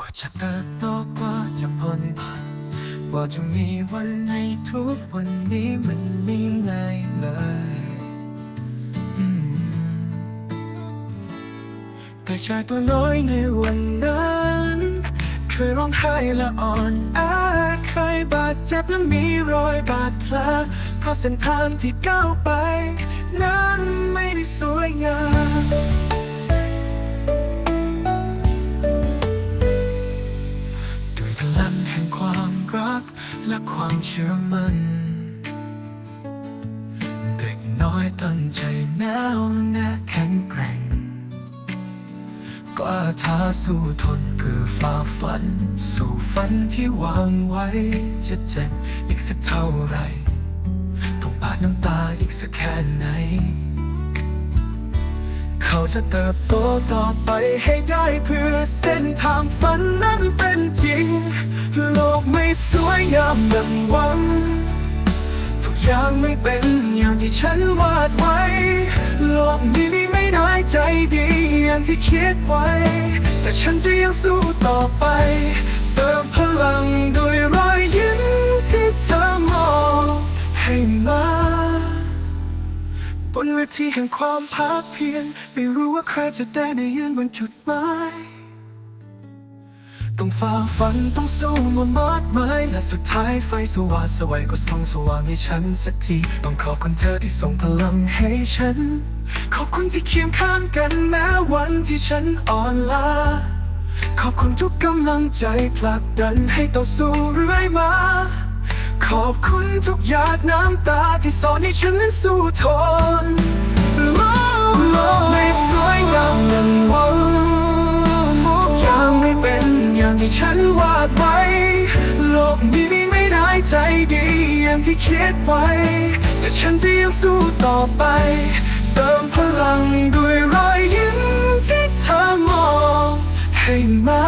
กว่าจะเติบโตกว่าจะพ้นผ่านกว่าจะมีวันในทุกวันนี้มันไม่ง่ายเลยแต่ชายตัวน้อยในวันนั้นเคยร้องไห้และอ่อนแอเคยบาดเจ็บและมีรอยบาดแผลเพราะเส้นทางที่ก้าวไป และความเชื่อมัน่นเด็กน้อยตั้งใจแน่วแน่แข็งแกร่ง กล้าท้าสู้ทนเพื่อฝ่าฟัน สู่ฝันที่วางไว้ จะเจ็บอีกสักเท่าไรต้องปาดน้ำตาอีกสักแค่ไหน เขาจะเติบโตต่อไปให้ได้เพื่อเส้นทางฝันนั้นเป็นจริง ยามดังหวัง ทุกอย่างไม่เป็นอย่างที่ฉันวาดไว้ โลกนี้ไม่ได้ใจดีอย่างที่คิดไว้ แต่ฉันจะยังสู้ต่อไป เติมพลังด้วยรอยยิ้มที่เธอมองให้มาบนเวทีแห่งความภาคเพียรไม่รู้ว่าใครจะได้ในยืนบนจุดหมาย ต้องฝ่าฟันต้องสู้มามากมายและสุดท้ายไฟสว่างสวัยก็ส่องสว่างให้ฉันสักที ต้องขอบคุณเธอที่ส่งพลังให้ฉัน ขอบคุณที่เคียงข้างกันแม้วันที่ฉันอ่อนล้าขอบคุณทุกกำลังใจผลักดันให้ต่อสู้เรื่อยมา ขอบคุณทุกหยาดน้ำตาที่สอนให้ฉันนั้นสู้ทน ที่ฉันวาดไว้ โลกนี้มีไม่ได้ใจดีอย่างที่คิดไว้ แต่ฉันจะยังสู้ต่อไป เติมพลังด้วยรอยยิ้มที่เธอมองให้มา